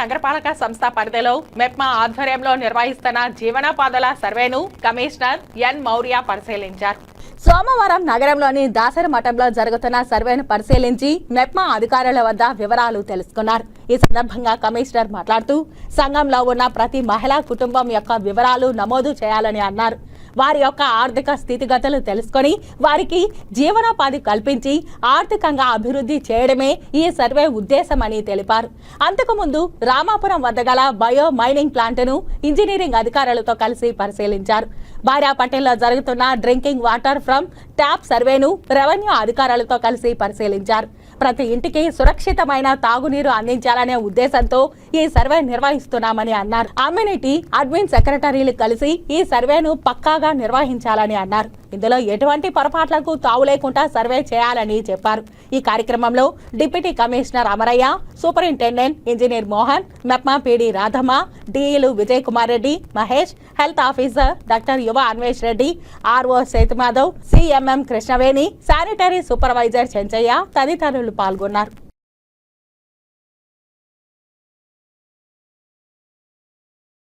నగరపాలక సంస్థ పరిధిలో మెప్మా ఆధ్వర్యంలో నిర్వహిస్తున్న జీవనోపాధుల సర్వేను కమిషనర్ ఎన్ మౌర్య పరిశీలించారు. సోమవారం నగరంలోని దాసర మఠంలో జరుగుతున్న సర్వేను పరిశీలించి మెప్మా అధికారుల వద్ద వివరాలు తెలుసుకున్నారు. ఈ సందర్భంగా కమిషనర్ మాట్లాడుతూ సంఘంలో ఉన్న ప్రతి మహిళా కుటుంబం యొక్క వివరాలు నమోదు చేయాలని అన్నారు. వారి యొక్క ఆర్థిక స్థితిగతులు తెలుసుకొని వారికి జీవనోపాధి కల్పించి ఆర్థికంగా అభివృద్ధి చేయడమే ఈ సర్వే ఉద్దేశమని తెలిపారు. అంతకుముందు రామాపురం వద్ద గల బయో మైనింగ్ ప్లాంట్ను ఇంజనీరింగ్ అధికారులతో కలిసి పరిశీలించారు. భార్యాపట్నంలో జరుగుతున్న డ్రింకింగ్ వాటర్ ఫ్రమ్ ట్యాప్ సర్వేను రెవెన్యూ అధికారులతో కలిసి పరిశీలించారు. ప్రతి ఇంటికి సురక్షితమైన తాగునీరు అందించాలనే ఉద్దేశంతో ఈ సర్వే నిర్వహిస్తున్నామని అన్నారు. అమ్యూనిటీ అడ్మిన్ సెక్రటరీలు కలిసి ఈ సర్వేను పక్కాగా నిర్వహించాలని అన్నారు. ఇందులో ఎటువంటి పొరపాట్లకు తావు లేకుండా సర్వే చేయాలని చెప్పారు. ఈ కార్యక్రమంలో deputy commissioner Amarayya superintendent engineer Mohan MEPMA PD Radhamma డిఈలు Vijay Kumar Reddy Mahesh health officer doctor Yuva Anvesh Reddy RO Sethumadhav CMM Krishnaveni sanitary supervisor Chenchaiah తదితరులు పాల్గొన్నారు.